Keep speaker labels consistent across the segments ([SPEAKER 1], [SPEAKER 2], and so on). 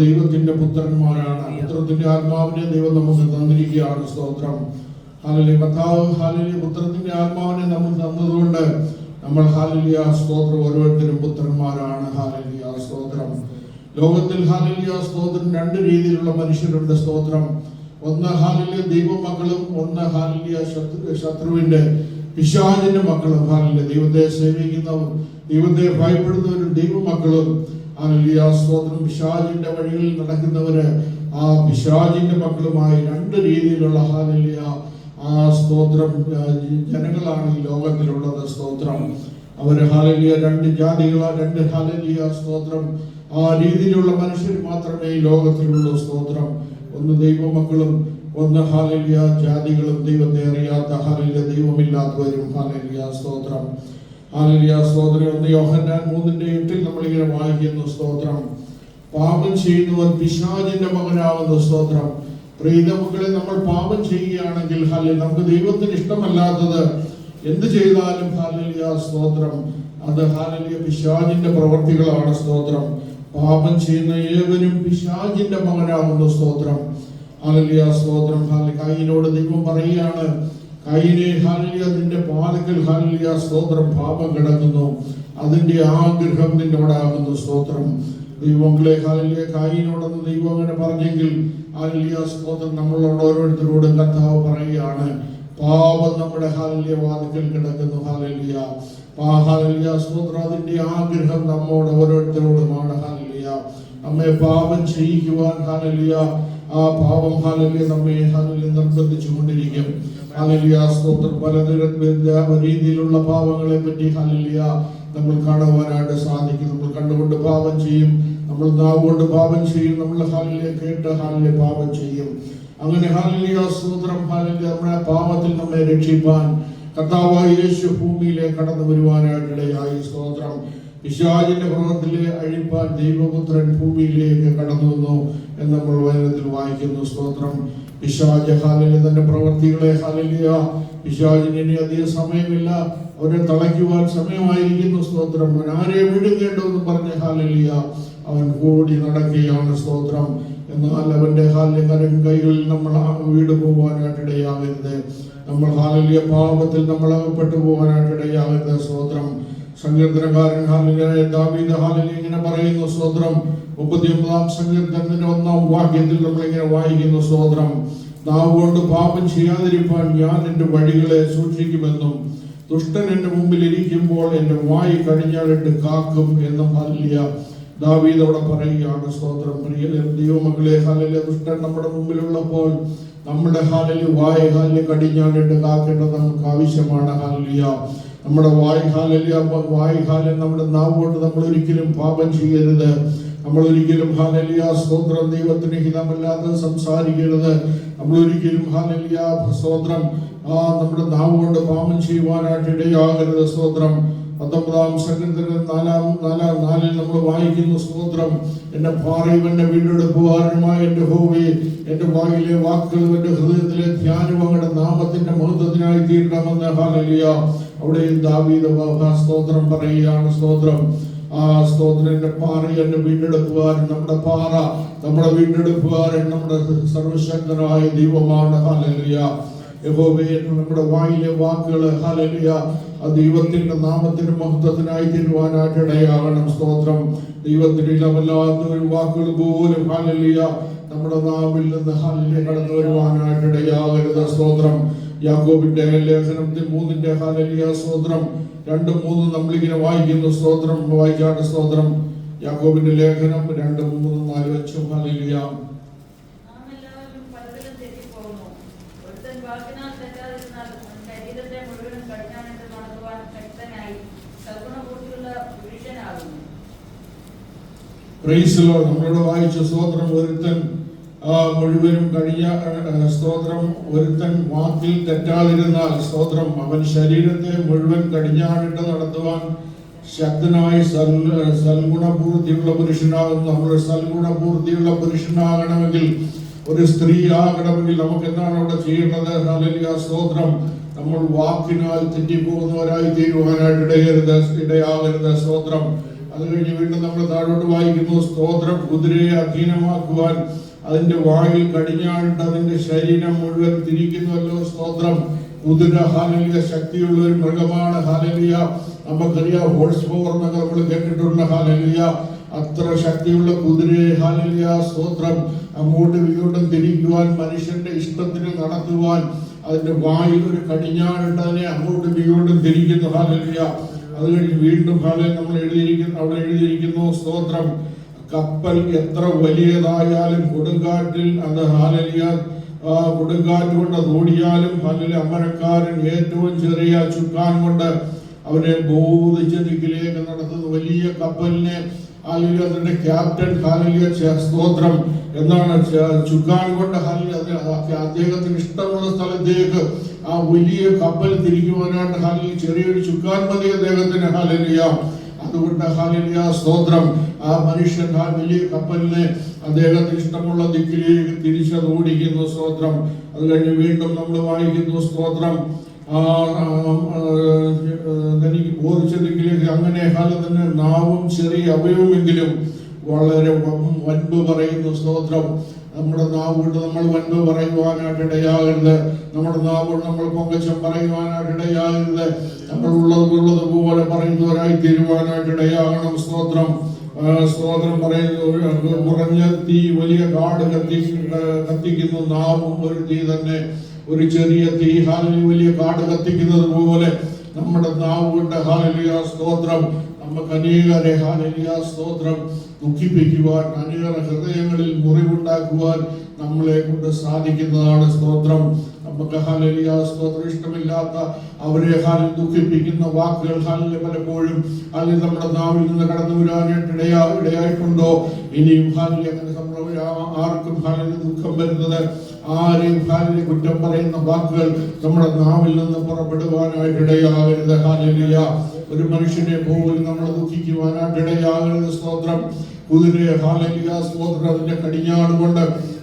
[SPEAKER 1] ദൈവത്തിന്റെ പുത്രന്മാരാണ്. പുത്രത്തിന്റെ ആത്മാവിനെ ദൈവം നമുക്ക് തന്നിരിക്കുകയാണ്. സ്തോത്രം. ഹാലലി ഭർത്താവ് ഹാലലി പുത്രത്തിന്റെ ആത്മാവിനെ നമ്മൾ തന്നതുകൊണ്ട് നമ്മൾ ഹാലലിയ സ്തോത്രം. ഓരോരുത്തരും പുത്രന്മാരാണ്. ഹാലലിയ സ്തോത്രം. ലോകത്തിൽ ഹാലലിയ സ്തോത്രം. രണ്ട് രീതിയിലുള്ള മനുഷ്യരുണ്ട്. സ്തോത്രം. ഒന്ന് ഹാലലിയ ദൈവമക്കളും. ഒന്ന് ഹാലലിയ ശത്രു ശത്രുവിന്റെ പിശാചിന്റെ മക്കളും. ഹാലലിയ ദൈവത്തെ സേവിക്കുന്നവർ ദൈവത്തെ ഭയപ്പെടുന്നവരും ദൈവമക്കളും. സ്തോത്രം. പിശാജിന്റെ വഴിയിൽ നടക്കുന്നവര് ആ പിശാജിന്റെ മക്കളുമായി രണ്ട് രീതിയിലുള്ള ഹാലിയ ആ സ്തോത്രം ജനങ്ങളാണ് ഈ ലോകത്തിലുള്ളത് സ്തോത്രം. അവർ ഹാലലിയ രണ്ട് ജാതികളാ രണ്ട് ഹാലലിയ സ്തോത്രം. ആ രീതിയിലുള്ള മനുഷ്യർ മാത്രമേ ഈ ലോകത്തിലുള്ളൂ സ്തോത്രം. ഒന്ന് ദൈവമക്കളും ഒന്ന് ഹാലലിയ ജാതികളും. ദൈവത്തെ അറിയാത്ത ഹാലലിയ ദൈവമില്ലാത്തവരും ഹാലലിയ സ്തോത്രം. ഹാലലിയ സ്തോത്രം. ഒന്ന് യോഹന്നാൻ മൂന്നിന്റെ എട്ടിൽ നമ്മളിങ്ങനെ വായിക്കുന്നു സ്തോത്രം. പാപം ചെയ്യുന്നവൻ പിശാചിന്റെ മകനാവുന്ന സ്തോത്രം. പ്രീതമക്കളെ നമ്മൾ പാപം ചെയ്യുകയാണെങ്കിൽ ഹാലി നമുക്ക് ദൈവത്തിന് ഇഷ്ടമല്ലാത്തത് എന്ത് ചെയ്താലും ഹാലിയ സ്തോത്രം. അത് ഹാലിയ പിശാചിന്റെ പ്രവർത്തികളാണ് സ്തോത്രം. പാപം ചെയ്യുന്ന ഏവനും പിശാജിന്റെ മകനാവുന്ന സ്തോത്രം. ഹാലിയ സ്തോത്രം. ഹാലി കായിനോട് ദൈവം പറയുകയാണ് കൈയിനെ ഹാലിയ നിന്റെ പാലക്കൽ ഹാലിയ സ്തോത്രം പാപം കിടക്കുന്നു. അതിന്റെ ആഗ്രഹം നിന്നോട് നിന്നോടാകുന്നു സ്തോത്രം. ദൈവങ്ങളെ ഹാലിയ കായിനോടെന്ന് ദൈവം അങ്ങനെ പറഞ്ഞെങ്കിൽ ഹാലിയ സ്തോത്രം നമ്മളോട് ഓരോരുത്തരോടും കഥാവ് പറയുകയാണ്. പാപം നമ്മുടെ ഹാലിയ വാതിക്കൽ കിടക്കുന്നു ഹാലിയ ആ ഹാലലിയ സ്തോത്രം. അതിന്റെ ആഗ്രഹം നമ്മോട് ഓരോരുത്തരോടുമാണ് ഹാലിയ നമ്മെ പാപം ചെയ്യിക്കുവാൻ ഹാലലിയ. ആ പാപം ഹാലലിയ നമ്മെ ഹാലലിയ നിർബന്ധിച്ചു കൊണ്ടിരിക്കും ഹാലലിയ സ്തോത്രം പലതരം രീതിയിലുള്ള പാപങ്ങളെ പറ്റി ഹാലലിയ നമ്മൾ കാണുവാനായിട്ട് സാധിക്കും. നമ്മൾ കണ്ടുകൊണ്ട് പാപം ചെയ്യും. നമ്മൾ നാവ് കൊണ്ട് പാപം ചെയ്യും. നമ്മൾ ഹാലിലെ കേട്ട് ഹാലിലെ പാപം ചെയ്യും. അങ്ങനെ ഹാലിയ സ്തോത്രം. ഹാലിലെ നമ്മുടെ പാപത്തിൽ നമ്മെ രക്ഷിപ്പാൻ കർത്താവായ യേശു ഭൂമിയിലേക്ക് കടന്നു വരുവാനായിട്ടിടയായി. സ്തോത്രം. പിശാചിന്റെ ഭ്രമത്തിലെ അഴിപ്പാൻ ദൈവപുത്രൻ ഭൂമിയിലേക്ക് കടന്നു വന്നു എന്ന് നമ്മൾ വചനത്തിൽ വായിക്കുന്നു. സ്തോത്രം. പിശാജ് ഹാലിലെ തന്റെ പ്രവർത്തികളെ ഹാലിലിയ പിശാജിന് ഇനി അധികം സമയമില്ല. അവരെ തളയ്ക്കുവാൻ സമയമായിരിക്കുന്നു. സ്തോത്രം. അവൻ ആരെ വിഴുങ്ങേണ്ടതെന്ന് പറഞ്ഞ ഹാലിലിയ അവൻ കൂടി നടക്കുകയാണ്. സ്തോത്രം. എന്നാൽ അവന്റെ ഹാലിലെ കരം കൈകളിൽ നമ്മൾ വീട് പോകാനായിട്ട് ഇടയാകരുത് നമ്മൾ ഹാലിലിയ പാപത്തിൽ നമ്മൾ അകപ്പെട്ടു പോകാനായിട്ട് ഇടയാകരുത് സ്തോത്രം. സങ്കീർത്തനക്കാരൻ ഹാലിലായ ദാവീദ് ഹാലിൽ ഇങ്ങനെ പറയുന്നു സ്തോത്രം. മുപ്പത്തിയൊമ്പതാം സങ്കീർത്തനത്തിന്റെ ഒന്നാം വാക്യത്തിൽ നമ്മൾ ഇങ്ങനെ വായിക്കുന്നു സ്തോത്രം. നാവ് കൊണ്ട് പാപം ചെയ്യാതിരിക്കാൻ ഞാൻ എന്റെ വഴികളെ സൂക്ഷിക്കുമെന്നും ദുഷ്ടൻ എന്റെ മുമ്പിൽ ഇരിക്കുമ്പോൾ എന്റെ വായി കഴിഞ്ഞാലിട്ട് കാക്കും എന്നും ഹല്ലിയ ദാവീദ് അവിടെ പറയുകയാണ് സ്തോത്രം. പ്രിയ ദൈവമക്കളെ ഹാലിലെ ദുഷ്ടൻ നമ്മുടെ മുമ്പിലുള്ളപ്പോൾ നമ്മുടെ ഹാലിൽ വായ ഹാലിൽ കടിഞ്ഞാലിട്ട് കാക്കേണ്ടത് നമുക്ക് ആവശ്യമാണ് ഹാലിയ നമ്മുടെ വായ് ഹാലിയ വായ് ഹാലിൽ നമ്മുടെ നാവ് കൊണ്ട് നമ്മൾ ഒരിക്കലും പാപം ചെയ്യരുത്. നമ്മൾ ഒരിക്കലും ഹാലലിയ സ്തോത്രം ദൈവത്തിന് ഹിതമല്ലാതെ സംസാരിക്കരുത്. നമ്മൾ ഒരിക്കലും ഹാലലിയ സ്തോത്രം ആ നമ്മുടെ നാവ് കൊണ്ട് പാപം ചെയ്യുവാനായിട്ട് ഇടയാകരുത് സ്തോത്രം. പത്തൊമ്പതാം സംഘത്തിന് നാലാം നാലാം നാലിൽ നമ്മൾ വായിക്കുന്ന സ്തോത്രം. എന്റെ പാറയും എന്റെ വീണ്ടെടുപ്പുകാരനുമായ എന്റെ ഹോവി എന്റെ വായിലെ വാക്കുകളും എന്റെ ഹൃദയത്തിലെ ധ്യാനവും അങ്ങയുടെ നാമത്തിന്റെ മഹത്വത്തിനായി തീരണമെന്ന് ഹാലലിയ. അവിടെ ദാവീദ് സ്തോത്രം പറയുകയാണ് സ്തോത്രം ആ സ്തോത്ര പാറ എന്നെ വീണ്ടെടുക്കുവാൻ നമ്മുടെ പാറ നമ്മുടെ വീണ്ടെടുക്കുവാൻ നമ്മുടെ സർവശക്തനായ ദൈവമാണ്. ഹാലലിയ യഹോബേ നമ്മുടെ വായിലെ വാക്കുകൾ ഹാലലിയ ദൈവത്തിന്റെ നാമത്തിന് മഹത്വത്തിനായി തീരുവാനായിട്ട് ഇടയാകണം. സ്തോത്രം. ദൈവത്തിന്റെ ഇലമല്ലാത്ത ഒരു വാക്കുകൾ പോലും ഹാലലിയ നമ്മുടെ നാവിൽ നിന്ന് ഹാലലിയ കടന്നു വരുവാനായിട്ട് ഇടയാകരുത്. സ്തോത്രം. യാക്കോബിന്റെ ലേഖനത്തിൽ മൂന്നിന്റെ ഹാലലിയ സ്തോത്രം. രണ്ടും മൂന്നും നമ്മളിങ്ങനെ വായിക്കുന്ന. സ്തോത്രം വായിച്ചാണ് സ്തോത്രം. യാക്കോബിന്റെ ലേഖനം രണ്ടും മൂന്നും നാലും അഞ്ചും ഹാലലിയ നമ്മളോട് വായിച്ച സ്തോത്രം ഒരുത്തൻ മുഴുവനും കഴിയ സ്തോത്രം ഒരുത്തൻ വാക്കിൽ തെറ്റാതിരുന്നാൽ സ്തോത്രം അവൻ ശരീരത്തെ മുഴുവൻ കടിഞ്ഞാണിട്ട് നടത്തുവാൻ ശക്തനായി സൽ സൽഗുണപൂർത്തിയുള്ള പുരുഷനാകുന്നു. നമ്മൾ സൽഗുണപൂർത്തിയുള്ള പുരുഷനാകണമെങ്കിൽ ഒരു സ്ത്രീ ആകണമെങ്കിൽ നമുക്ക് എന്താണ് അവിടെ ചെയ്യേണ്ടത്? ഹല്ലേലൂയ സ്തോത്രം. നമ്മൾ വാക്കിനാൽ തെറ്റിപ്പോകുന്നവരായി തീരുവാനായിട്ട് ഇടയരുത് ഇടയാകരുത് സ്തോത്രം. അത് കഴിഞ്ഞ് വീണ്ടും നമ്മൾ താഴോട്ട് വായിക്കുന്നു സ്തോത്രം കുതിരയെ അധീനമാക്കുവാൻ അതിന്റെ വായിൽ കടിഞ്ഞാണ്ട് അതിന്റെ ശരീരം മുഴുവൻ തിരിക്കുന്നുവല്ലോ സ്തോത്രം. കുതിര ഹാലലിയ ശക്തിയുള്ള ഒരു മൃഗമാണ് ഹാലലിയ നമുക്കറിയാം ഹോഴ്സ് പവർ എന്നൊക്കെ നമ്മൾ കേട്ടിട്ടുണ്ട് ഹാലലിയ അത്ര ശക്തിയുള്ള കുതിരയെ ഹാലലിയ സ്തോത്രം. അങ്ങോട്ടും ഇങ്ങോട്ടും തിരിക്കുവാൻ മനുഷ്യന്റെ ഇഷ്ടത്തിന് നടത്തുവാൻ അതിന്റെ വായിൽ ഒരു കടിഞ്ഞാണിട്ട് അതിനെ അങ്ങോട്ടും ഇങ്ങോട്ടും തിരിക്കുന്നു ഹാലലിയ അത് കഴിഞ്ഞ് വീണ്ടും ഹാലയിൽ നമ്മൾ എഴുതിയിരിക്കുന്നു അവിടെ എഴുതിയിരിക്കുന്നു സ്തോത്രം. കപ്പൽ എത്ര വലിയതായാലും കൊടുങ്കാറ്റിൽ അത് ഹാലലിയ കൊടുങ്കാറ്റ് കൊണ്ട് ഓടിയാലും ഹലിലെ അമരക്കാരൻ ഏറ്റവും ചെറിയ ചുക്കാൻ കൊണ്ട് അവരെ ബോധിച്ച ദിക്കിലേക്ക് നടത്തുന്ന. വലിയ കപ്പലിനെ ഹാലലിയ അതിന്റെ ക്യാപ്റ്റൻ ഹാലലിയ ചെ- സ്തോത്രം എന്നാണ് ചുക്കാൻ കൊണ്ട് ഹാലലിയ അത് അദ്ദേഹത്തിന് ഇഷ്ടമുള്ള സ്ഥലത്തേക്ക് ആ വലിയ കപ്പൽ തിരിക്കുവാനായിട്ട് ഹാലിൽ ചെറിയൊരു ചുക്കാൻ മതി അദ്ദേഹത്തിന് ഹാലലിയ. അതുകൊണ്ട് ഹാലിയ സ്തോത്രം. ആ മനുഷ്യൻ ആ വലിയ കപ്പലിനെ അദ്ദേഹത്തിന് ഇഷ്ടമുള്ള ദിക്കിലേക്ക് തിരിച്ചത് ഓടിക്കുന്നു സ്തോത്രം. അത് കഴിഞ്ഞ് വീണ്ടും നമ്മൾ വായിക്കുന്നു സ്തോത്രം. തനിക്ക് ബോധിച്ച ദിക്കിലേക്ക് അങ്ങനെ ഹാലത്തിന് നാവും ചെറിയ അവയവുമെങ്കിലും വളരെ വൻപ് പറയുന്നു സ്തോത്രം. നമ്മുടെ നാവ് കൊണ്ട് നമ്മൾ വൻപ് പറയുവാനായിട്ട് ഇടയാകരുത്. നമ്മുടെ നാവ് കൊണ്ട് നമ്മൾ പൊങ്കച്ചം പറയുവാനായിട്ട് ഇടയാകരുത്. നമ്മൾ ഉള്ളത് പോലെ പറയുന്നവരായി തീരുവാനായിട്ട് ഇടയാകണം. സ്തോത്രം. സ്തോത്രം പറയുന്നു കുറഞ്ഞ തീ വലിയ കാട് കത്തി കത്തിക്കുന്ന നാവും ഒരു തീ തന്നെ. ഒരു ചെറിയ തീ ഹാലിൽ വലിയ കാട് കത്തിക്കുന്നത് പോലെ നമ്മുടെ നാവ് കൊണ്ട് ഹാലിയ സ്തോത്രം. നമുക്ക് അനേകരെ സ്തോത്രം. ദുഃഖിപ്പിക്കുവാൻ അനേക ഹൃദയങ്ങളിൽ മുറിവുണ്ടാക്കുവാൻ നമ്മളെ കൊണ്ട് സാധിക്കുന്നതാണ് സ്തോത്രം. നമുക്ക് ഹാലലിയ സ്തോത്രം. ഇഷ്ടമില്ലാത്ത അവരെ ഹാലിൽ ദുഃഖിപ്പിക്കുന്ന വാക്കുകൾ ഹാലിൽ പലപ്പോഴും ഹാലിൽ നമ്മുടെ നാവിൽ നിന്ന് കടന്നു വരാനായിട്ട് ഇടയാ ഇടയായിട്ടുണ്ടോ? ഇനിയും ഹാലിൽ അങ്ങനെ സംഭവം ആർക്കും ഹാലിൽ ദുഃഖം വരുന്നത് ആരെയും ഹാലിനെ കുറ്റം പറയുന്ന വാക്കുകൾ നമ്മുടെ നാവിൽ നിന്ന് പുറപ്പെടുവാനായിട്ട് ഇടയാകരുത് ഹാലിയ ഒരു മനുഷ്യനെ പോലും നമ്മൾ ദുഃഖിക്കുവാനായിട്ട് ഇടയാകരുത് സ്തോത്രം. കുതിരയെ ഹാലലിയ സ്തോത്രം. അതിന്റെ കടിഞ്ഞാട്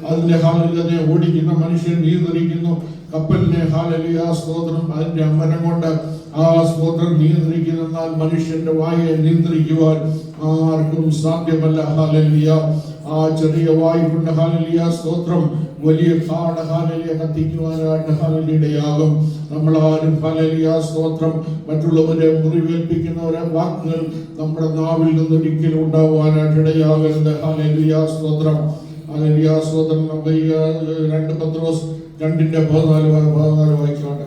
[SPEAKER 1] അതിന്റെ ഹാലലിനെ ഓടിക്കുന്ന മനുഷ്യൻ നിയന്ത്രിക്കുന്നു. കപ്പലിനെ ഹാലലിയ സ്തോത്രം. അതിന്റെ അമ്മനം കൊണ്ട് ആ സ്തോത്രം നിയന്ത്രിക്കുന്നെന്നാൽ മനുഷ്യന്റെ വായെ നിയന്ത്രിക്കുവാൻ ആർക്കും സാധ്യമല്ല. ഹാലലിയ ആ ചെറിയ വായു കൊണ്ട് ഹാലലിയ സ്തോത്രം. വലിയ കാട് ഹാലലിയ കത്തിക്കുവാനായിട്ട് ഹാലലിയുടെയാകും. നമ്മൾ ആരും ഹാലലിയ സ്തോത്രം. മറ്റുള്ളവരെ മുറിവേൽപ്പിക്കുന്നവരെ വാക്കുകൾ നമ്മുടെ നാവിൽ നിന്ന് ഒരിക്കലും ഉണ്ടാവാനായിട്ട് ഇടയാകരുത്. ഹാലലിയ സ്തോത്രം. ഹാലലിയ സ്തോത്രം. നമ്മുടെ രണ്ട് പത്രോസ് രണ്ടിന്റെ പതിനാല് പതിനാല് വായിച്ചോട്ടെ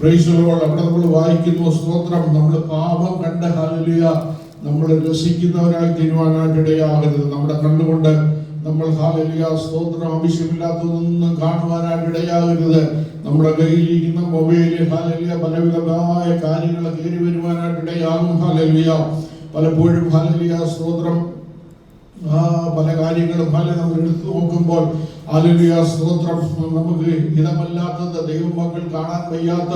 [SPEAKER 1] അവിടെ നമ്മൾ വായിക്കുന്നു സ്തോത്രം. നമ്മൾ പാപം കണ്ട ഹാലലിയ നമ്മൾ രസിക്കുന്നവരായി തീരുവാനായിട്ട് ഇടയാകരുത്. നമ്മുടെ കണ്ണുകൊണ്ട് നമ്മൾ ഹാലലിയ സ്തോത്രം. ആവശ്യമില്ലാത്തതൊന്നും കാണുവാനായിട്ട് ഇടയാകരുത്. നമ്മുടെ കയ്യിലിരിക്കുന്ന മൊബൈലിൽ ഹാലലിയ പലവിധമായ കാര്യങ്ങൾ കയറി വരുവാനായിട്ട് ഇടയാകും ഹാലലിയ പലപ്പോഴും ഹാലലിയ സ്തോത്രം. ആ പല കാര്യങ്ങളും പല നമ്മൾ എടുത്തു നോക്കുമ്പോൾ സ്തോത്രം. നമുക്ക് ഇടമല്ലാത്ത ദൈവമക്കൾ കാണാൻ വയ്യാത്ത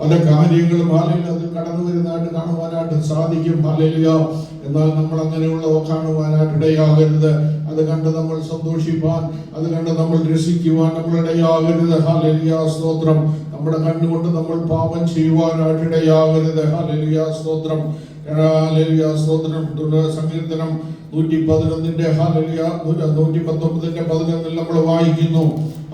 [SPEAKER 1] പല കാര്യങ്ങളും ഹാലയിൽ അത് കടന്നു വരുന്നതായിട്ട് കാണുവാനായിട്ട് സാധിക്കും. ഹാലലിയ എന്നാൽ നമ്മൾ അങ്ങനെയുള്ളവ കാണുവാനായിട്ട് ഇടയാകരുത്. അത് കണ്ട് നമ്മൾ സന്തോഷിപ്പാൻ അത് കണ്ട് നമ്മൾ രസിക്കുവാൻ നമ്മൾ ഇടയാകരുത്. ഹാലലിയ സ്തോത്രം. നമ്മുടെ കണ്ണുകൊണ്ട് നമ്മൾ പാപം ചെയ്യുവാനായിട്ട് ഇടയാകരുത്. ഹാലലിയ സ്തോത്രം. സ്തോത്രം. സങ്കീർത്തനം നൂറ്റി പതിനൊന്നിന്റെ ഹാലലിയ നൂറ്റി പത്തൊമ്പതിന്റെ പതിനൊന്നിൽ നമ്മൾ വായിക്കുന്നു.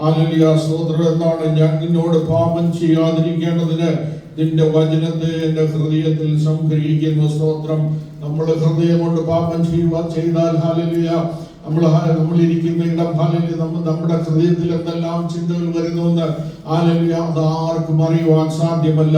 [SPEAKER 1] ഹാലലിയ സ്തോത്രം. എന്നാണ് ഞാൻ നിന്നോട് പാപം ചെയ്യാതിരിക്കേണ്ടതിന്? നിന്റെ വചനത്തെ എന്റെ ഹൃദയത്തിൽ സംഗ്രഹിക്കുന്നു. സ്തോത്രം. നമ്മൾ ഹൃദയം കൊണ്ട് പാപം ചെയ്യുവാൻ ചെയ്താൽ ഹാലലിയ നമ്മൾ നമ്മളിരിക്കുന്ന ഇടം ഹാലലിയ നമ്മൾ നമ്മുടെ ഹൃദയത്തിൽ എന്തെല്ലാം ചിന്തകൾ വരുന്നുവെന്ന് ഹാലലിയ അത് ആർക്കും അറിയുവാൻ സാധ്യമല്ല.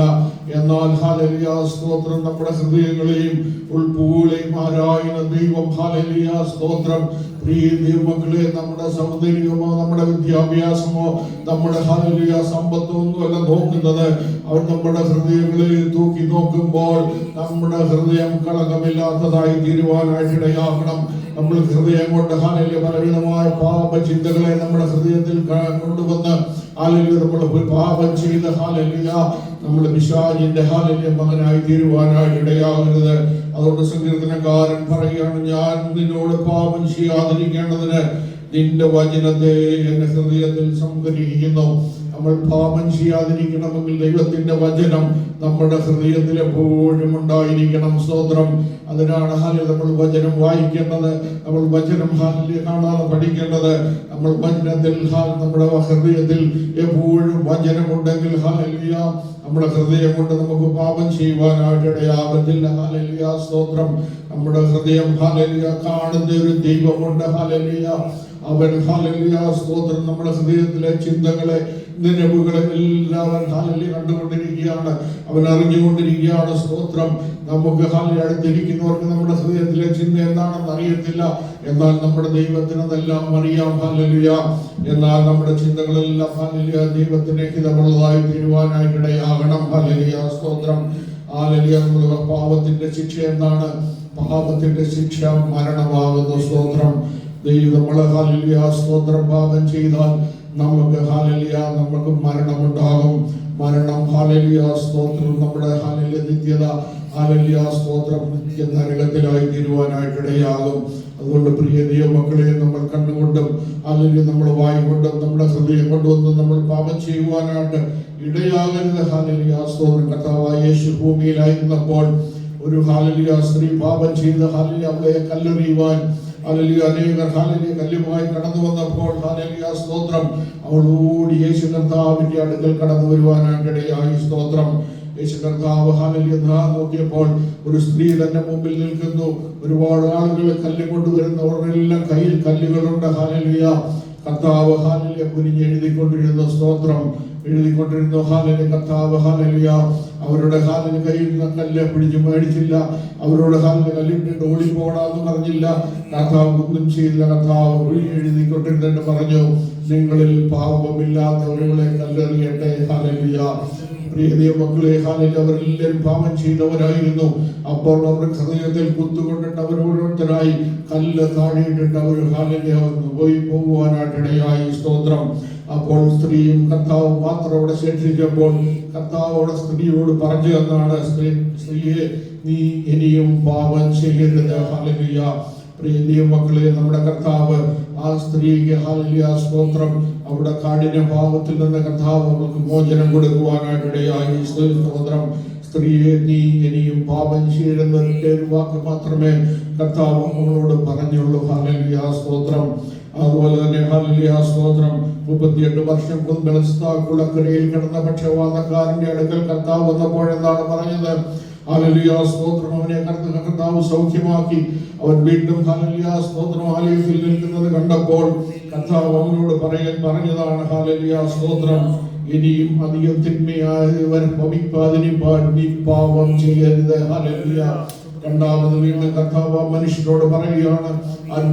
[SPEAKER 1] എന്നാൽ ഹാലലിയ സ്തോത്രം നമ്മുടെ ഹൃദയങ്ങളെയും ഉൾപ്പൂളെയും ആരായണ ദൈവം ഹാലലിയ സ്തോത്രം. പ്രിയ ദൈവമക്കളെ നമ്മുടെ സൗന്ദര്യമോ നമ്മുടെ വിദ്യാഭ്യാസമോ നമ്മുടെ ഹാലലിയ സമ്പത്തോ ഒന്നുമല്ല നോക്കുന്നത്. അവർ നമ്മുടെ ഹൃദയങ്ങളിൽ തൂക്കി നോക്കുമ്പോൾ നമ്മുടെ ഹൃദയം കളങ്കമില്ലാത്തതായി തീരുവാനായിട്ട് ഇടയാകണം നമ്മൾ ഹൃദയം കൊണ്ട് ഹാലല്യ പലവിധമായ പാപ ചിന്തകളെ നമ്മുടെ ഹൃദയത്തിൽ കൊണ്ടുവന്ന് ഹാലല്യ നമ്മൾ പാപം ചെയ്ത നമ്മൾ പിശാചിന്റെ ഹാലല്യ മകനായി തീരുവാനായി ഇടയാകരുത്. അതുകൊണ്ട് സങ്കീർത്തനക്കാരൻ പറയുകയാണ് ഞാൻ നിന്നോട് പാപം ചെയ്യാതിരിക്കേണ്ടതിന് നിന്റെ വചനത്തെ എന്റെ ഹൃദയത്തിൽ സംഗ്രഹിക്കുന്നു. നമ്മൾ പാപം ചെയ്യാതിരിക്കണമെങ്കിൽ ദൈവത്തിന്റെ വചനം നമ്മുടെ ഹൃദയത്തിൽ എപ്പോഴും ഉണ്ടായിരിക്കണം. സ്തോത്രം. അതിനാണ് ഹാലി നമ്മൾ വചനം വായിക്കേണ്ടത്. നമ്മൾ വചനം ഹാലി കാണാതെ പഠിക്കേണ്ടത്. നമ്മൾ വചനത്തിൽ ഹാൽ നമ്മുടെ ഹൃദയത്തിൽ എപ്പോഴും വചനമുണ്ടെങ്കിൽ ഹാലിയ നമ്മുടെ ഹൃദയം കൊണ്ട് നമുക്ക് പാപം ചെയ്യുവാനായിട്ട് ഇടയാകത്തില്ല ഹാലലിയ സ്തോത്രം. നമ്മുടെ ഹൃദയം ഹാലലിയ കാണുന്ന ഒരു ദൈവമുണ്ട് ഹാലലിയ അവൻ ഹാലലിയ സ്തോത്രം. നമ്മുടെ ഹൃദയത്തിലെ ചിന്തകളെ നിലവുകളെ എല്ലാവരും ഹാലലിയ കണ്ടുകൊണ്ടിരിക്കുകയാണ്. അവൻ അറിഞ്ഞുകൊണ്ടിരിക്കുകയാണ് സ്തോത്രം. നമുക്ക് ഹാലി അടുത്തിരിക്കുന്നവർക്ക് നമ്മുടെ ഹൃദയത്തിലെ ചിന്ത എന്താണെന്ന് അറിയത്തില്ല. എന്നാൽ നമ്മുടെ ദൈവത്തിന് അതെല്ലാം അറിയാം? ഹാലലിയ എന്നാൽ നമ്മുടെ ചിന്തകളെല്ലാം ഹാലലിയ ദൈവത്തിന് ഹിതമുള്ളതായി തീരുവാനായിട്ട് ഇടയാകണം. ഹാലലിയ സ്തോത്രം. ഹാലലിയ നമ്മുടെ പാപത്തിന്റെ ശിക്ഷ എന്താണ്? പാപത്തിന്റെ ശിക്ഷ മരണമാകുന്നു. സ്തോത്രം. ദൈവം നമ്മളെ ഹാലലിയ സ്തോത്രം പാപം ചെയ്താൽ നമുക്ക് ഹാലലിയ നമുക്ക് മരണമുണ്ടാകും. മരണം ഹാലലിയ സ്തോത്രം നമ്മുടെ ഹാലലിയ നിത്യത. ഹാലലിയ സ്തോത്രം നിത്യ നരകത്തിലായി തീരുവാനായിട്ടിടയാകും. അതുകൊണ്ട് പ്രിയ ദൈവമക്കളെ നമ്മൾ കണ്ണുകൊണ്ടും അല്ലെങ്കിൽ നമ്മൾ വായി കൊണ്ടും നമ്മുടെ ഹൃദയം കൊണ്ടുവന്ന് നമ്മൾ പാപം ചെയ്യുവാനായിട്ട് ഇടയാകരുത്. ഹാലലിയ സ്തോത്രം. കർത്താവായ യേശു ഭൂമിയിലായിരുന്നപ്പോൾ ഒരു ഹാലലിയ സ്ത്രീ പാപം ചെയ്ത് ഹാലലിയ അവളെ കല്ലെറിയുവാൻ ഹാലലിയ അനേകർ ഹാലലിയ കല്ലുമായി കടന്നു വന്നപ്പോൾ ഹാലലിയ സ്തോത്രം. അവൾ ഓടി യേശു കർത്താവിന്റെ അടുക്കൽ കടന്നു വരുവാനായിട്ടിടയായി സ്തോത്രം. യേശു കർത്താവ് ഹാലലിയ ദാ നോക്കിയപ്പോൾ ഒരു സ്ത്രീ തന്റെ മുമ്പിൽ നിൽക്കുന്നു. ഒരുപാട് ആളുകൾ കല്ല് കൊണ്ടുവരുന്നവരെല്ലാം കയ്യിൽ കല്ലുകളുണ്ട്. ഹാലലിയ കർത്താവ് ഹാലലിയ കുനിഞ്ഞ് എഴുതിക്കൊണ്ടിരുന്ന സ്തോത്രം. എഴുതിക്കൊണ്ടിരുന്നു. ഹാലലിയ കർത്താവ് ഹാലലിയ. അവരുടെ ഹാലിന് കയ്യിൽ നിന്ന് കല്ല് പിടിച്ചു മേടിച്ചില്ല. അവരുടെ ഹാലിന് കല്ലിട്ടിട്ട് ഓടിപ്പോടാന്ന് പറഞ്ഞില്ല. കർത്താവ് ഒന്നും ചെയ്യില്ല കർത്താവ് ഒഴി എഴുതിക്കൊണ്ടിരുന്നിട്ട് പറഞ്ഞു. നിങ്ങളിൽ പാപമില്ലാത്തവരുകളെ കല്ലെറിയട്ടെ. ഹാലലിയ. പ്രിയ മക്കളെ ഹാലിൽ അവരെല്ലാവരും പാപം ചെയ്തവരായിരുന്നു. അപ്പോൾ അവർ ഹൃദയത്തിൽ കുത്തുകൊണ്ടിട്ട് അവർ ഓരോരുത്തരായി കല്ല് താഴെയിട്ടിട്ട് അവർ ഹാലിനെ അവർ പോയി പോകുവാനായിട്ടിടയായി സ്തോത്രം. അപ്പോൾ സ്ത്രീയും കർത്താവും മാത്രം അവിടെ ശേഷിച്ചപ്പോൾ അവിടെ സ്ത്രീയോട് പറഞ്ഞു എന്നാണ് സ്ത്രീ സ്ത്രീയെ നീ ഇനിയും പാപം ചെയ്യരുത്. ഹാലലിയ പ്രിയ മക്കളെ നമ്മുടെ കർത്താവ് ആ സ്ത്രീക്ക് ഹലിയ സ്തോത്രം. അവിടെ കാഠിന്യ ഭാവത്തിൽ നിന്ന് കർത്താവ് അവൾക്ക് മോചനം കൊടുക്കുവാനായിട്ട് സ്തോത്രം. സ്ത്രീയെ നീ ഇനിയും പാപം ചെയ്യരുത് വാക്ക് മാത്രമേ കർത്താവ് അവളോട് പറഞ്ഞുള്ളൂ. ഹലിയ സ്തോത്രം. അതുപോലെ തന്നെ ഹലിയ സ്തോത്രം. മുപ്പത്തിയെട്ട് വർഷം കുളക്കരയിൽ കിടന്ന പക്ഷവാതക്കാരന്റെ അടുക്കൽ കർത്താവ് വന്നപ്പോൾ എന്താണ് പറഞ്ഞത്? ഹാലലിയ സ്തോത്രം അവനെ കർത്താവ് സൗഖ്യമാക്കി. അവൻ വീണ്ടും ഹാലലിയ സ്തോത്രം ആലയത്തിൽ നിൽക്കുന്നത് കണ്ടപ്പോൾ കർത്താവ് അവനോട് പറയാൻ പറഞ്ഞതാണ് ഹാലലിയ സ്തോത്രം. ഇനിയും അധികം തിന്മയായവർ ഭവിക്കാതിരിപ്പാൻ നീ പാവം ചെയ്യരുത്. ഹാലലിയ രണ്ടാമത് വീണ്ടും കർത്താവ് ആ മനുഷ്യനോട് പറയുകയാണ്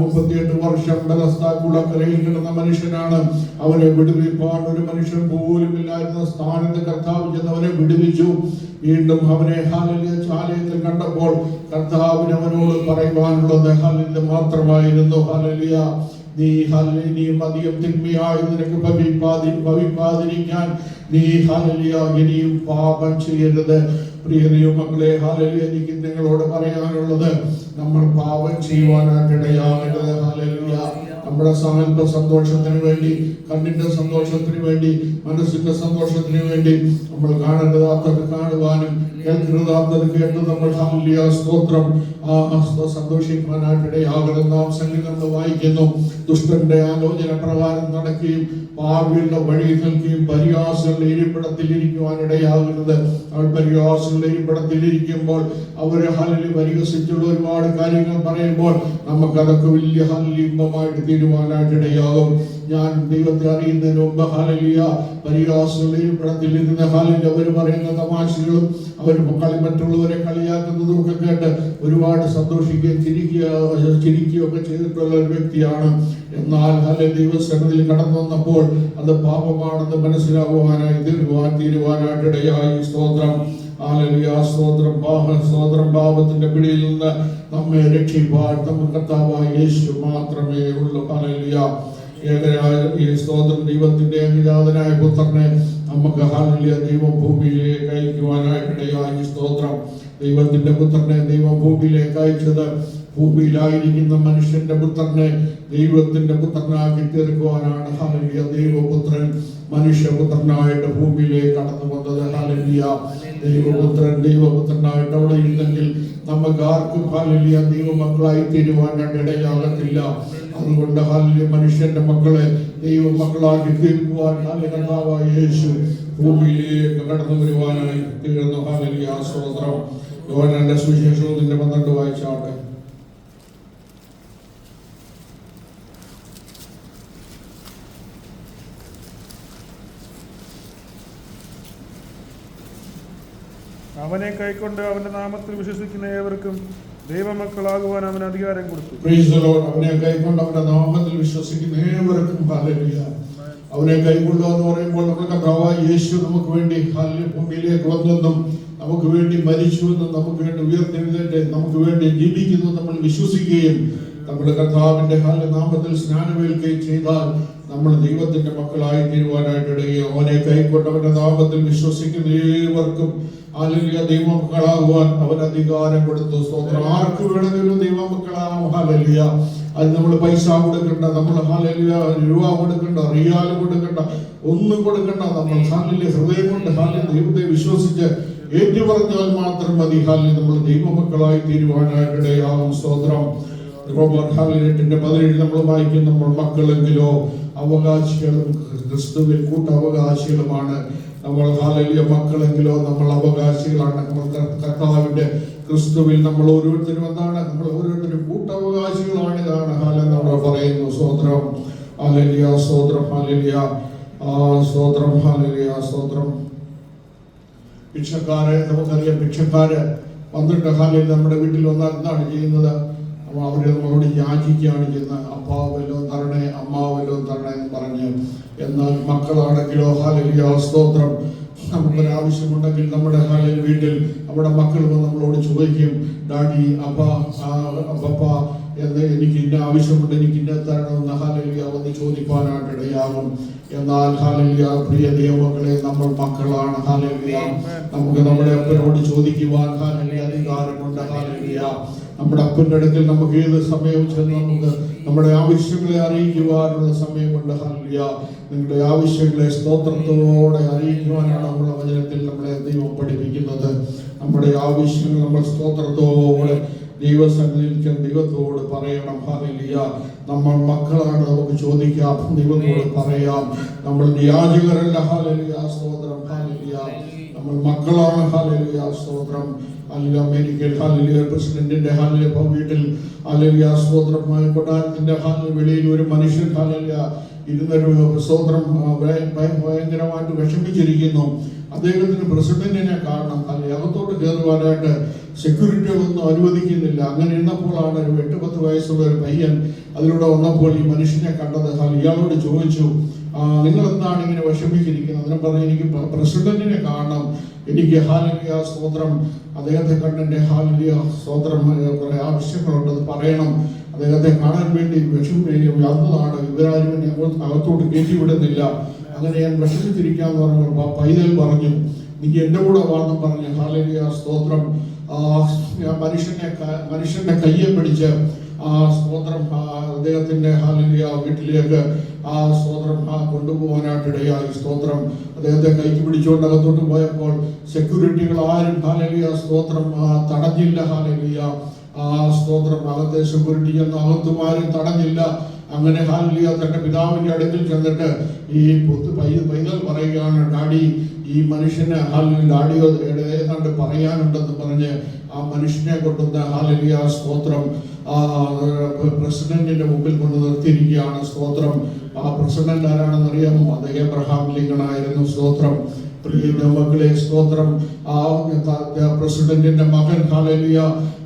[SPEAKER 1] മുപ്പത്തിയെട്ട് വർഷം ബലസ്താക്കുളക്കരയിൽ കിടന്ന മനുഷ്യനാണ്. അവനെ വിടുവിപ്പാൻ ഒരു മനുഷ്യൻ പോലും ഇല്ലായിരുന്ന സ്ഥാനത്ത് കർത്താവ് ചെന്ന് അവനെ വിടുവിച്ചു. വീണ്ടും അവനെ ആലയത്തിൽ കണ്ടപ്പോൾ കർത്താവിന് അവനോട് പറയുവാനുള്ളത് ഹാലിന്റെ മാത്രമായിരുന്നു. ഹാലലിയ നീ ഹലിനിയും അധികം തിന്മയായി നിനക്ക് ഭവിപ്പാതി ഭവിപ്പാതിരിക്കാൻ. നീ ഹലിയ ഇനിയും പാപം ചെയ്യരുത്. പ്രിയ മക്കളെ ഹല്ലേലൂയ എനിക്ക് നിങ്ങളോട് പറയാനുള്ളത് നമ്മൾ പാപം ചെയ്യുവാനായിട്ട് ഹാലലിയ നമ്മുടെ സമയത്തെ സന്തോഷത്തിന് വേണ്ടി കണ്ണിന്റെ സന്തോഷത്തിന് വേണ്ടി മനസ്സിന്റെ സന്തോഷത്തിന് വേണ്ടി നമ്മൾ കാണേണ്ടതാത്തത് കാണുവാനും കേൾക്കുന്നതാത്തത് കേട്ട് നമ്മൾ ഹല്ലേലൂയ സ്തോത്രം. ആ സ്ത- സന്തോഷിക്കുവാനായിട്ട് ഇടയാകരുത്. നാം സംഗീതങ്ങൾ വായിക്കുന്നു. ദുഷ്ടന്റെ ആലോചന പ്രകാരം നടക്കുകയും പാവിയുടെ വഴി നിൽക്കുകയും പരിഹാസങ്ങളുടെ ഇരിപ്പിടത്തിൽ ഇരിക്കുവാനിടയാകുന്നത് അവൾ പരിഹാസങ്ങളുടെ ഇരിപ്പിടത്തിൽ ഇരിക്കുമ്പോൾ അവരെ ഹലിൽ പരിഹസിച്ചുള്ള ഒരുപാട് കാര്യങ്ങൾ പറയുമ്പോൾ നമുക്കതൊക്കെ വലിയ ഹലിംബമായിട്ട് തീരുമാനമായിട്ട് ഇടയാകും ഞാൻ ദൈവത്തെ അറിയുന്നതിന് മുമ്പ് ഹലലിയ പരിഹാസങ്ങളിലും പടത്തിൽ ഇരുന്ന ഹാലിൽ അവർ പറയുന്ന തമാശകളും അവർ കളി മറ്റുള്ളവരെ കളിയാക്കുന്നതും ഒക്കെ കേട്ട് ഒരുപാട് സന്തോഷിക്കുകയും ചിരിക്കുക ചിരിക്കുകയും ഒക്കെ ചെയ്തിട്ടുള്ള ഒരു വ്യക്തിയാണ്. എന്നാൽ ഹലെ ദൈവസന്നിധിയിൽ കടന്നു വന്നപ്പോൾ അത് പാപമാണെന്ന് മനസ്സിലാകുവാനായി തീരുവാൻ തീരുവാനായിട്ടിടയായി സ്തോത്രം. സ്തോത്രം. സ്തോത്രം. പാപത്തിന്റെ പിടിയിൽ നിന്ന് നമ്മെ രക്ഷിപ്പാൻ നമുക്ക് കർത്താവായ യേശു മാത്രമേ ഉള്ളൂ. ഹാലലിയ ഏകനായ ഈ സ്തോത്രം ദൈവത്തിന്റെ ഏകജാതനായ പുത്രനെ നമുക്ക് ഹാലലിയ ദൈവം ഭൂമിയിലേക്ക് അയക്കുവാനായിട്ടിടയായ സ്തോത്രം. ദൈവത്തിന്റെ പുത്രനെ ദൈവം ഭൂമിയിലേക്ക് അയച്ചത് ഭൂമിയിലായിരിക്കുന്ന മനുഷ്യന്റെ പുത്രനെ ദൈവത്തിന്റെ പുത്രനാക്കി തീർക്കുവാനാണ് ഹലലിയ ദൈവപുത്രൻ മനുഷ്യപുത്രനായിട്ട് ഭൂമിയിലേക്ക് കടന്നു വന്നത്. ഹലലിയ ദൈവപുത്രൻ ദൈവപുത്രനായിട്ട് അവിടെ ഇല്ലെങ്കിൽ നമുക്ക് ആർക്കും ഹലലിയ ദൈവമക്കളായി തീരുവാനായിട്ട് ഇടയാകത്തില്ല. അതുകൊണ്ട് ഹലലിയ മനുഷ്യന്റെ മക്കളെ ദൈവമക്കളാക്കി തീർക്കുവാൻ ഹാലലിയ കർത്താവായ യേശു ഭൂമിയിലേക്ക് കടന്നു വരുവാനായി തീർന്നു. ഹലലിയ സ്വതന്ത്രം യോഹന്നാന്റെ സുവിശേഷവും നിന്റെ പന്ത്രണ്ട് വായിച്ചാട്ടെ
[SPEAKER 2] അവനെ കൈക്കൊണ്ട് അവന്റെ നാമത്തിൽ വിശ്വസിക്കുന്ന ഏവർക്കും ദൈവമക്കളാകുവാൻ അവൻ അധികാരം കൊടുത്തു.
[SPEAKER 1] അവനെ കൈക്കൊണ്ട് അവന്റെ നാമത്തിൽ വിശ്വസിക്കുന്ന ഏവർക്കും അവനെ കൈക്കൊള്ളുക എന്ന് പറയുമ്പോൾ നമ്മുടെ കർത്താവായ യേശു നമുക്ക് വേണ്ടി ഭൂമിയിലേക്ക് വന്നെന്നും നമുക്ക് വേണ്ടി മരിച്ചുവെന്നും നമുക്ക് വേണ്ടി ഉയർത്തെഴുന്നേറ്റ് നമുക്ക് വേണ്ടി ജീവിക്കുന്നു നമ്മൾ വിശ്വസിക്കുകയും നമ്മുടെ കർത്താവിന്റെ ഹല്ലേലൂയ നാമത്തിൽ സ്നാനമേൽക്കുകയും ചെയ്താൽ നമ്മൾ ദൈവത്തിന്റെ മക്കളായി തീരുവാനായിട്ട് ഇടയും അവനെ കൈക്കൊണ്ട് അവന്റെ നാമത്തിൽ വിശ്വസിക്കുന്ന ഏവർക്കും ഹല്ലേലൂയ ദൈവമക്കളാകുവാൻ അവൻ അധികാരം കൊടുത്തു സ്തോത്രം ആർക്ക് വേണമെങ്കിലും ദൈവമക്കളാകാം ഹാലലിയ അത് നമ്മൾ പൈസ കൊടുക്കണ്ട നമ്മൾ ഹാലലിയ രൂപ കൊടുക്കണ്ട റിയാൽ കൊടുക്കണ്ട ഒന്നും കൊടുക്കണ്ട നമ്മൾ ഹാലിലെ ഹൃദയം കൊണ്ട് ഹാലിൽ ദൈവത്തെ വിശ്വസിച്ച് ഏറ്റുപറഞ്ഞാൽ മാത്രം മതി ഹാലിൽ നമ്മൾ ദൈവമക്കളായി തീരുവാനായിട്ടിടയാകും സ്തോത്രം റോമർ ഹാലിനെട്ടിന്റെ പതിനേഴ് നമ്മൾ വായിക്കും നമ്മൾ മക്കളെങ്കിലോ അവകാശികളും ക്രിസ്തുവിൽ കൂട്ട അവകാശികളുമാണ് നമ്മൾ ഹാലലിയ മക്കളെങ്കിലോ നമ്മൾ അവകാശികളാണ്. കർത്താവിന്റെ ക്രിസ്തുവിൽ നമ്മൾ ഓരോരുത്തരും എന്താണ്? നമ്മൾ ഓരോരുത്തരും കൂട്ടവകാശികളാണ് ഇതാണ് ഹാല നമ്മൾ പറയുന്നു സ്വോത്രം ഹാലലിയ സ്വോത്രം ഹാലലിയ സ്വോത്രം ഹാലലിയ സ്വോത്രം ഭിക്ഷക്കാരെ നമുക്കറിയാം ഭിക്ഷക്കാര് വന്നിട്ട് ഹാലിൽ നമ്മുടെ വീട്ടിൽ വന്നാൽ എന്താണ് ചെയ്യുന്നത്? അവർ നമ്മളോട് യാചിക്കുകയാണ് ചെയ്യുന്നത് അപ്പാവല്ലോ തരണേ അമ്മാവല്ലോ തരണേ എന്ന് പറഞ്ഞ്. എന്നാൽ മക്കളാണെങ്കിലോ ഹാലലിയ സ്തോത്രം. നമുക്കൊരു ആവശ്യമുണ്ടെങ്കിൽ നമ്മുടെ ഹാലിൽ വീട്ടിൽ നമ്മുടെ മക്കൾ നമ്മളോട് ചോദിക്കും ഡാഡി അപ്പ അപ്പപ്പ എന്ന് എനിക്ക് ഇന്ന ആവശ്യമുണ്ട് എനിക്ക് ഇന്ന തരണമെന്ന് ഹാലലിയ വന്ന് ചോദിക്കാനായിട്ട് ഇടയാകും. എന്നാൽ ഹാലലിയ പ്രിയ ദൈവങ്ങളെ നമ്മൾ മക്കളാണ് ഹാലലിയ നമുക്ക് നമ്മുടെ അപ്പനോട് ചോദിക്കുവാൻ ഹാലലിയ അധികാരമുണ്ട് ഹാലലിയ നമ്മുടെ അപ്പന്റെ അടുക്കൽ നമുക്ക് ഏത് സമയവും ചെന്ന് നമുക്ക് നമ്മുടെ ആവശ്യങ്ങളെ അറിയിക്കുവാനുള്ള സമയമുണ്ട്. ഹാലലിയ നിങ്ങളുടെ ആവശ്യങ്ങളെ സ്തോത്രത്തോടെ അറിയിക്കുവാനാണ് നമ്മുടെ വചനത്തിൽ നമ്മളെ ദൈവം പഠിപ്പിക്കുന്നത്. നമ്മുടെ ആവശ്യങ്ങൾ നമ്മൾ സ്തോത്രത്തോടെ ദൈവസന്നിധിയിൽ ദൈവത്തോട് പറയണം. ഹാലലിയ നമ്മൾ മക്കളാണ് നമുക്ക് ചോദിക്കാം. ദൈവത്തോട് പറയാം. നമ്മൾ യാചകരല്ല. ഹാലിയ സ്തോത്രം. ഹാലിയ നമ്മൾ മക്കളാണ്. ഹാലിയ സ്തോത്രം. അല്ലെങ്കിൽ അമേരിക്കയിൽ ഹാലിലെ പ്രസിഡന്റിന്റെ ഹാലിയ വീട്ടിൽ ഹാലലിയ സ്തോത്രമായ കൊട്ടാരത്തിന്റെ ഹാലിൽ വെളിയിൽ ഒരു മനുഷ്യൻ ഹാലലിയ ഇരുന്നൊരു ഭയ- ഭയങ്കരമായിട്ട് വിഷമിച്ചിരിക്കുന്നു. അദ്ദേഹത്തിന് പ്രസിഡന്റിനെ കാരണം അല്ലെ അകത്തോട്ട് കയറുവാനായിട്ട് സെക്യൂരിറ്റി ഒന്നും അനുവദിക്കുന്നില്ല. അങ്ങനെ ഇരുന്നപ്പോഴാണ് ഒരു എട്ട് പത്ത് വയസ്സുള്ള ഒരു പയ്യൻ അതിലൂടെ വന്നപ്പോൾ ഈ മനുഷ്യനെ കണ്ടത്. ഇയാളോട് ചോദിച്ചു "ആ, നിങ്ങൾ എന്താണ് ഇങ്ങനെ വിഷമിച്ചിരിക്കുന്നത് അതിനെ പറഞ്ഞു എനിക്ക് പ്രസിഡന്റിനെ കാണണം. എനിക്ക് ഹാലിയ സ്തോത്രം. അദ്ദേഹത്തെ കണ്ടെന്റെ ഹാലിയ സ്തോത്രം കുറേ കുറെ ആവശ്യങ്ങളുണ്ട് അത് പറയണം. അദ്ദേഹത്തെ കാണാൻ വേണ്ടി വിഷമി വന്നതാണ്. ഇവരാരും എന്നെ അകത്തോട്ട് കയറ്റി വിടുന്നില്ല. അങ്ങനെ ഞാൻ വിഷമിച്ചിരിക്കാന്ന് പറഞ്ഞപ്പോൾ പൈതൽ പറഞ്ഞു എനിക്ക് എന്റെ കൂടെ വാർത്ത പറഞ്ഞു ഹാലിയ സ്തോത്രം. മനുഷ്യനെ മനുഷ്യന്റെ കയ്യെ പിടിച്ച് ആ സ്തോത്രം അദ്ദേഹത്തിന്റെ ആ വീട്ടിലേക്ക് ആ സ്തോത്രം കൊണ്ടുപോകാനായിട്ട് ഇടയായി. സ്തോത്രം. അദ്ദേഹത്തെ കൈക്ക് പിടിച്ചുകൊണ്ട് അകത്തോട്ട് പോയപ്പോൾ സെക്യൂരിറ്റികൾ ആരും ഹാലലിയ സ്തോത്രം തടഞ്ഞില്ല ഹാലലിയ ആ സ്തോത്രം അകത്തെ സെക്യൂരിറ്റി എന്ന അകത്തും ആരും തടഞ്ഞില്ല. അങ്ങനെ ഹാലിയ തന്റെ പിതാവിന്റെ അടുത്തിൽ ചെന്നിട്ട് ഈ പൊത്ത് പൈതൽ പറയുകയാണ് ഡാഡി ഈ മനുഷ്യനെ ഹാലിൽ ഡാഡിയോ ഏതാണ്ട് പറയാനുണ്ടെന്ന് പറഞ്ഞ് ആ മനുഷ്യനെ കൊണ്ടുവന്ന ഹാലിയ സ്തോത്രം പ്രസിഡന്റിന്റെ മുമ്പിൽ കൊണ്ട് നിർത്തിയിരിക്കുകയാണ് സ്തോത്രം. ആ പ്രസിഡന്റ് ആരാണെന്ന് അറിയാമോ? അത് എബ്രഹാം ലിങ്കണായിരുന്നു സ്തോത്രം. പ്രിയ മക്കളെ സ്തോത്രം. ആ പ്രസിഡന്റിന്റെ മകൻ കാലിയ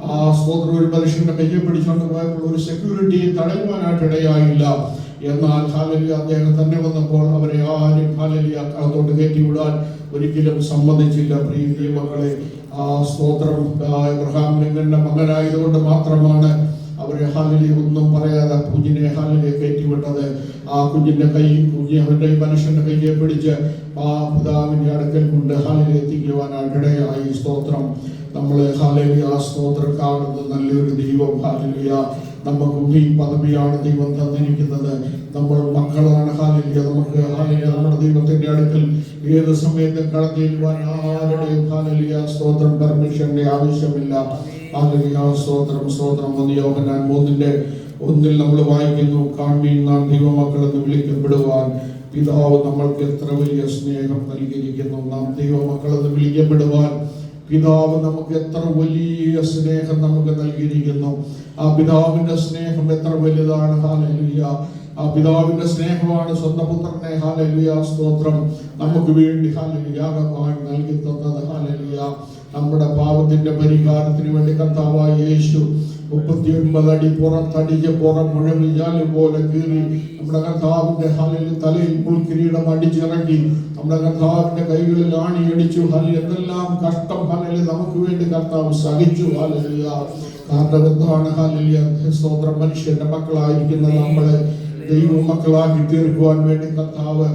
[SPEAKER 1] ആ സ്തോത്രം. ഒരു മനുഷ്യന്റെ കയ്യെ പിടിച്ചുകൊണ്ട് പോയപ്പോൾ ഒരു സെക്യൂരിറ്റി തടയുവാനായിട്ട് ഇടയായില്ല എന്നാൽ ഹാലലിയ അദ്ദേഹം തന്നെ വന്നപ്പോൾ അവരെ ആരും ഹാലലിയ അകത്തോട്ട് കയറ്റി വിടാൻ ഒരിക്കലും സമ്മതിച്ചില്ല പ്രീതി മക്കളെ. ആ സ്തോത്രം എബ്രഹാം ലിങ്കന്റെ മകനായതുകൊണ്ട് മാത്രമാണ് അവരെ ഹാലിലെ ഒന്നും പറയാതെ കുഞ്ഞിനെ ഹാലിലെ കയറ്റിവിട്ടത്. ആ കുഞ്ഞിന്റെ കൈ കുഞ്ഞ് അവരുടെ മനുഷ്യന്റെ കയ്യെ പിടിച്ച് ആ പിതാവിന്റെ അടുക്കൽ കൊണ്ട് ഹാലിലെ എത്തിക്കുവാനായിട്ടിടയായി. സ്തോത്രം. നമ്മളെ ഹാലിലെ ആ സ്തോത്രം കാണുന്നത് നല്ലൊരു ദൈവം. ഹാലിലിയ. നമുക്ക് ഈ പദവിയാണ് ദൈവം തന്നിരിക്കുന്നത്. നമ്മൾ മക്കളാണ്. ഹാലിയ നമുക്ക് ഹാലിയ നമ്മുടെ ദൈവത്തിന്റെ അടുക്കൽ ഏത് സമയത്തും ചെല്ലുവാൻ ആരുടെയും ഹാലിയ സ്തോത്രം പെർമിഷന്റെ ആവശ്യമില്ല. ഹാലിയ സ്തോത്രം സ്തോത്രം. ഞാൻ മൂന്നിന്റെ ഒന്നിൽ നമ്മൾ വായിക്കുന്നു കാൺമീൻ നാം ദൈവമക്കൾ എന്ന് വിളിക്കപ്പെടുവാൻ പിതാവ് നമ്മൾക്ക് എത്ര വലിയ സ്നേഹം നൽകിയിരിക്കുന്നു. നാം ദൈവമക്കൾ എന്ന് വിളിക്കപ്പെടുവാൻ പിതാവ് നമുക്ക് എത്ര വലിയ സ്നേഹം നമുക്ക് നൽകിയിരിക്കുന്നു. ആ പിതാവിന്റെ സ്നേഹം എത്ര വലുതാണ്. ഹാലലുയ ആ പിതാവിന്റെ സ്നേഹമാണ് സ്വന്തം പുത്രനെ ഹാലലുയ സ്തോത്രം നമുക്ക് വേണ്ടി ഹാലലുയാഗമായി നൽകി തന്നത്. ഹാലലുയ നമ്മുടെ പാപത്തിന്റെ പരിഹാരത്തിന് വേണ്ടി കർത്താവായ യേശു മുപ്പത്തി ഒൻപത് അടി തടിക്ക് പുറം മുഴവിജാൽ പോലെ കീറി നമ്മുടെ കർത്താവിന്റെ ഹലിൽ തലയിൽ പുൽക്കിരീടം അടിച്ചിറക്കി നമ്മുടെ കർത്താവിന്റെ കൈകളിൽ ആണിയടിച്ചു ഹലിൽ എന്തെല്ലാം കഷ്ടം ഹലിൽ നമുക്ക് വേണ്ടി കർത്താവ് സഹിച്ചു. ഹാലിയ കാരണം എന്താണ് ഹാലിയ സ്വതന്ത്ര മനുഷ്യന്റെ മക്കളായിരിക്കുന്ന നമ്മളെ ദൈവ മക്കളാക്കി തീർക്കുവാൻ വേണ്ടി കർത്താവ്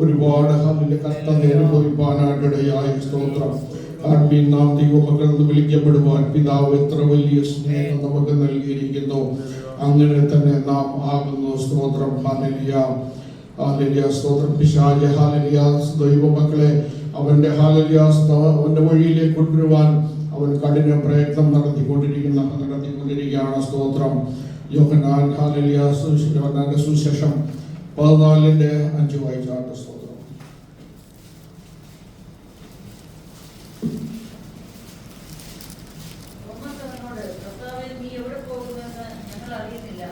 [SPEAKER 1] ഒരുപാട് ഹാലിന്റെ കഷ്ടത അനുഭവിപ്പാനായിട്ടിടയായി സ്തോത്രം. ആത്മീയ നാം ദൈവമക്കൾ വിളിക്കപ്പെടുവാൻ പിതാവ് എത്ര വലിയ സ്നേഹം നമുക്ക് നൽകിയിരിക്കുന്നു. അങ്ങനെ തന്നെ നാം ആകുന്നു. സ്തോത്രം. ഹാലലിയ ഹാലലിയ സ്തോത്രം. പിശാജ ഹാലലിയ ദൈവമക്കളെ അവന്റെ ഹാലലിയ അവന്റെ വഴിയിലേക്ക് കൊണ്ടുവരുവാൻ അവൻ കഠിന പ്രയത്നം നടത്തിക്കൊണ്ടിരിക്കുന്ന നടത്തിക്കൊണ്ടിരിക്കുകയാണ്. സ്തോത്രം. യോഹന്നാൻ. ഹാലലിയ സുശേഷം പതിനാലിന്റെ അഞ്ച് വായിച്ചാണ് സ്തോത്രം
[SPEAKER 3] തോമസ് അവനോട് കർത്താവേ നീ എവിടെ പോകുമെന്ന് ഞങ്ങൾ അറിയുന്നില്ല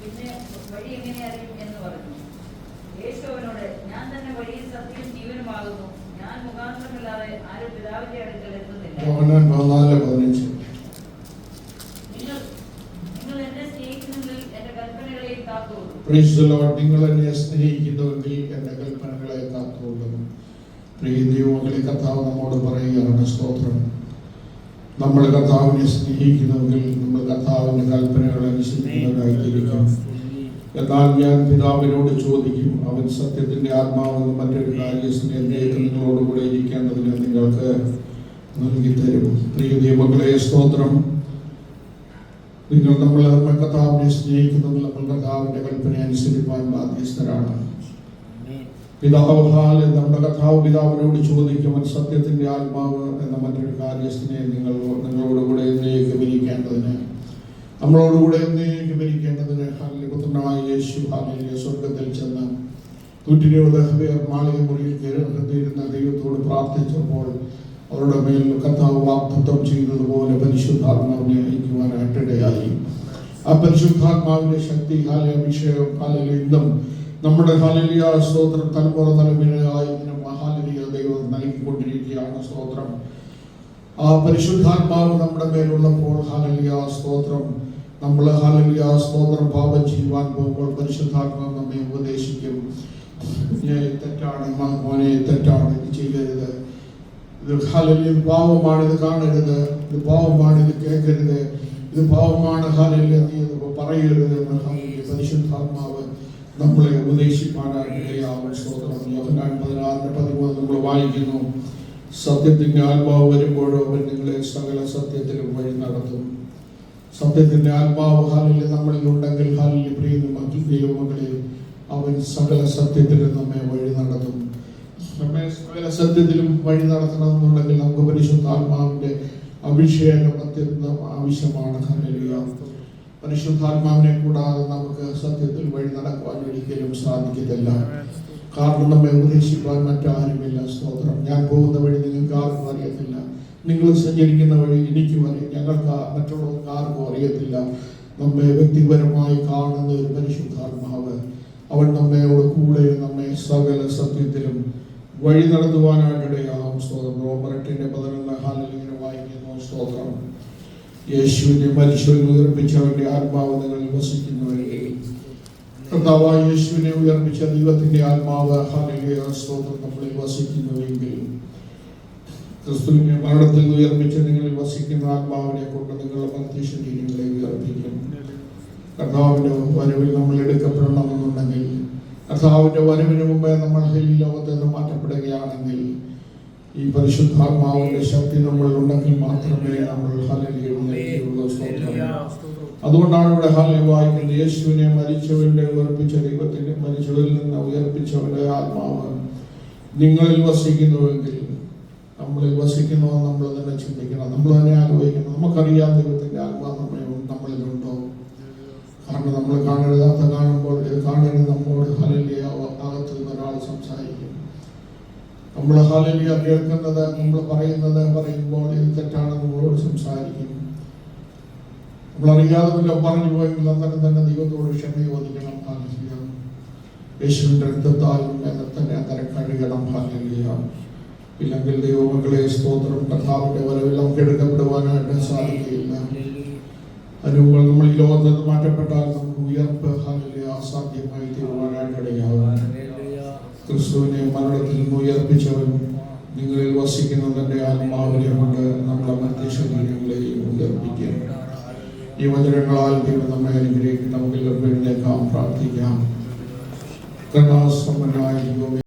[SPEAKER 3] പിന്നെ വഴി എങ്ങനെ അറിയും എന്ന് പറഞ്ഞു യേശു അവനോട് ഞാൻ തന്നെ വഴിയും സത്യവും ജീവനുമാകുന്നു ഞാൻ മുഖാന്തരമില്ലാതെ ആരും പിതാവിന്റെ അടുക്കൽ
[SPEAKER 1] യോഹന്നാൻ പതിനാല് പതിനഞ്ച്.
[SPEAKER 3] നിങ്ങൾ എന്നെ
[SPEAKER 1] സ്നേഹിക്കുന്നുവെങ്കിൽ എന്റെ കൽപ്പനകളെ കാത്തുകൊള്ളുന്നു പ്രിയ ദൈവങ്ങളെ കർത്താവ് നമ്മോട് പറയുകയാണ് സ്തോത്രം. നമ്മൾ കർത്താവിനെ സ്നേഹിക്കുന്നുവെങ്കിൽ നമ്മൾ കർത്താവിന്റെ കൽപ്പനകൾ അനുസരിക്കുന്നവരായിരിക്കും എന്നാൽ ഞാൻ പിതാവിനോട് ചോദിക്കും അവൻ സത്യത്തിന്റെ ആത്മാവെന്ന് മറ്റൊരു കാര്യസ്ഥനെ നിങ്ങളോടുകൂടെ ഇരിക്കേണ്ടതിന് നിങ്ങൾക്ക് നൽകി തരും പ്രിയ ദൈവങ്ങളെ സ്തോത്രം. നിങ്ങൾ നമ്മൾ കർത്താവിനെ സ്നേഹിക്കുന്നത് നമ്മൾ കൽപ്പന അനുസരിപ്പാൻ ബാധ്യസ്ഥരാണ്. പിതാവ് ഹാൽ നമ്മുടെ കർത്താവ് പിതാവിനോട് ചോദിക്കും അവൻ സത്യത്തിന്റെ ആത്മാവ് എന്ന മറ്റൊരു കാര്യസ്ഥനെ നിങ്ങൾ നിങ്ങളോടുകൂടെ എന്നേക്ക് വിരിക്കേണ്ടതിന് നമ്മളോടുകൂടെ എന്നേക്ക് വിരിക്കേണ്ടതിന് ഹാലിലെ പുത്രനായ യേശു ഹാലിലെ സ്വർഗത്തിൽ ചെന്ന് നൂറ്റിരുപത് പേർ മാളിക മുറിയിൽ കയറുന്ന ദൈവത്തോട് പ്രാർത്ഥിച്ചപ്പോൾ അവരുടെ മേൽ കർത്താവ് വാഗ്ദത്തം ചെയ്യുന്നതുപോലെ പരിശുദ്ധാത്മാവിനെ അയക്കുവാനായിട്ടിടയായി. ആ പരിശുദ്ധാത്മാവിന്റെ ശക്തി കാല അഭിഷേകം കാലലിംഗം നമ്മുടെ ഹാലിലിയ സ്തോത്രം തലമുറ തലമുറയായി ഇങ്ങനെ മഹാലിയ ദൈവം നൽകിക്കൊണ്ടിരിക്കുകയാണ് സ്തോത്രം. ആ പരിശുദ്ധാത്മാവ് നമ്മുടെ മേലുള്ളപ്പോൾ ഹാലലിയ സ്തോത്രം. നമ്മൾ ഹാലലിയ സ്തോത്രം പാപം ചെയ്യുവാൻ പോകുമ്പോൾ പരിശുദ്ധാത്മാവ് നമ്മെ ഉപദേശിക്കും. "ഏ, തെറ്റാണ് മോനെ തെറ്റാണ് ഇത് ചെയ്യരുത്. ഹാലലിയ പാവമാണ് ഇത് കാണരുത് ഇത് പാവമാണ് ഇത് കേൾക്കരുത് ഇത് ഇത് പറയരുത് എന്ന് ഹാലലിയ പരിശുദ്ധാത്മാവ് നമ്മളെ ഉപദേശിപ്പാനായിട്ടിടയാവും സ്തോത്രം യോഹന്നാൻ പതിനാറിന്റെ പതിമൂന്ന് നമ്മൾ വായിക്കുന്നു. സത്യത്തിന്റെ ആത്മാവ് വരുമ്പോഴോ അവൻ നിങ്ങളെ സകല സത്യത്തിലും വഴി നടത്തും. സത്യത്തിന്റെ ആത്മാവ് നമ്മളിൽ ഉണ്ടെങ്കിൽ ഹാലിൽ പ്രിയ മറ്റു ദൈവമകളെ അവൻ സകല സത്യത്തിലും നമ്മെ വഴി നടത്തും. നമ്മെ സത്യത്തിലും വഴി നടത്തണമെന്നുണ്ടെങ്കിൽ നമുക്ക് പരിശുദ്ധാത്മാവിന്റെ അഭിഷേകം അത്യന്തം ആവശ്യമാണ്. ഹാലിയ പരിശുദ്ധാത്മാവിനെ കൂടാതെ നമുക്ക് സത്യത്തിൽ വഴി നടക്കുവാൻ ഒരിക്കലും സാധിക്കത്തില്ല. കാരണം നമ്മെ ഉപദേശിക്കുവാൻ മറ്റാരുമില്ല. സ്തോത്രം. ഞാൻ പോകുന്ന വഴി നിങ്ങൾക്ക് ആർക്കും അറിയത്തില്ല. നിങ്ങൾ സഞ്ചരിക്കുന്ന വഴി എനിക്കും അറിയാം. ഞങ്ങൾക്ക് മറ്റുള്ളവർക്ക് ആർക്കും അറിയത്തില്ല. നമ്മെ വ്യക്തിപരമായി കാണുന്ന ഒരു പരിശുദ്ധാത്മാവ് അവൻ നമ്മയോട് കൂടെ നമ്മെ സകല സത്യത്തിലും വഴി നടത്തുവാനായിട്ടിടയാകും സ്തോത്രം. റോബർട്ടിന്റെ പതിനൊന്ന് ഹാലിൽ ഇങ്ങനെ വായിക്കുന്നു സ്തോത്രം. യേശുവിനെ ഉയർപ്പിച്ച അവന്റെ ആത്മാവ് നിങ്ങളിൽ വസിക്കുന്നവരെ കർത്താവായ യേശുവിനെ ഉയർപ്പിച്ച ദൈവത്തിന്റെ ആത്മാവ് ഹാലലിയ സ്തോത്രം നമ്മളിൽ വസിക്കുന്നുവെങ്കിൽ ക്രിസ്തുവിനെ മരണത്തിൽ ഉയർപ്പിച്ച നിങ്ങളിൽ വസിക്കുന്ന ആത്മാവിനെ കൊണ്ട് നിങ്ങളുടെ ശരീരങ്ങളെ ഉയർപ്പിക്കും. കർത്താവിന്റെ വരവിൽ നമ്മൾ എടുക്കപ്പെടണമെന്നുണ്ടെങ്കിൽ കർത്താവിന്റെ വരവിന് മുമ്പേ നമ്മൾ ഈ ലോകത്ത് നിന്ന് മാറ്റപ്പെടുകയാണെങ്കിൽ ഈ പരിശുദ്ധാത്മാവിന്റെ ശക്തി നമ്മൾ ഉണ്ടെങ്കിൽ മാത്രമേ നമ്മൾ ഹലലിയുള്ളൂ സ്തോത്രം. അതുകൊണ്ടാണ് ഇവിടെ ഹലി വായിക്കുന്നത്. യേശുവിനെ മരിച്ചവരുടെ ഉയർപ്പിച്ച ദൈവത്തിന്റെ മരിച്ചവരിൽ നിന്ന് ഉയർപ്പിച്ചവന്റെ ആത്മാവ് നിങ്ങളിൽ വസിക്കുന്നുവെങ്കിൽ നമ്മളിൽ വസിക്കുന്നു നമ്മൾ തന്നെ ചിന്തിക്കണം. നമ്മൾ തന്നെ ആലോചിക്കണം. നമുക്കറിയാം ദൈവത്തിന്റെ ആത്മാവ് നമ്മെ നമ്മളിലുണ്ടോ കാരണം നമ്മൾ കാണരുതാത്ത കാണുമ്പോൾ ഇത് കാണരുത് നമ്മോട് ഹലലിയ അകത്ത് നിന്ന് ഒരാൾ സംസാരിക്കും നമ്മൾ ഹലലിയ കേൾക്കുന്നത് നമ്മൾ പറയുന്നത് പറയുമ്പോൾ ഇത് തെറ്റാണെന്ന് നമ്മളോട് സംസാരിക്കും. നമ്മളറിയാതെ വല്ലതും പറഞ്ഞു പോയെങ്കിൽ അന്നേരം തന്നെ ദൈവത്തോട് ക്ഷമ ചോദിക്കണം. ഹാലലിയ യേശുവിന്റെ രക്തത്താലും എന്നെ തന്നെ അന്നേരം കഴുകണം. ഹാലലിയ ഇല്ലെങ്കിൽ ദൈവമക്കളെ സ്തോത്രം. കർത്താവിന്റെ വരവിൽ നമുക്ക് എടുക്കപ്പെടുവാനായിട്ട് സാധിക്കുകയില്ല നമ്മൾ ലോകത്ത് മാറ്റപ്പെട്ടാൽ നമുക്ക് ഉയർപ്പ് ഹാലലിയ അസാധ്യമായി തീരുവാനായിട്ട് ഇടയാകും. ക്രിസ്തുവിനെ മരണത്തിൽ നിന്ന് ഉയർപ്പിച്ചവൻ നിങ്ങളിൽ വസിക്കുന്ന തന്റെ ആത്മാവിനെ കൊണ്ട് നമ്മളെ മധ്യ ഉയർപ്പിക്കാം. ഈ വചനങ്ങളാൽ ദൈവം നമ്മെ അനുഗ്രഹിക്കും. നമുക്ക് എഴുന്നേക്കാം പ്രാർത്ഥിക്കാം. കരുണാസമ്പന്നായ ദൈവമേ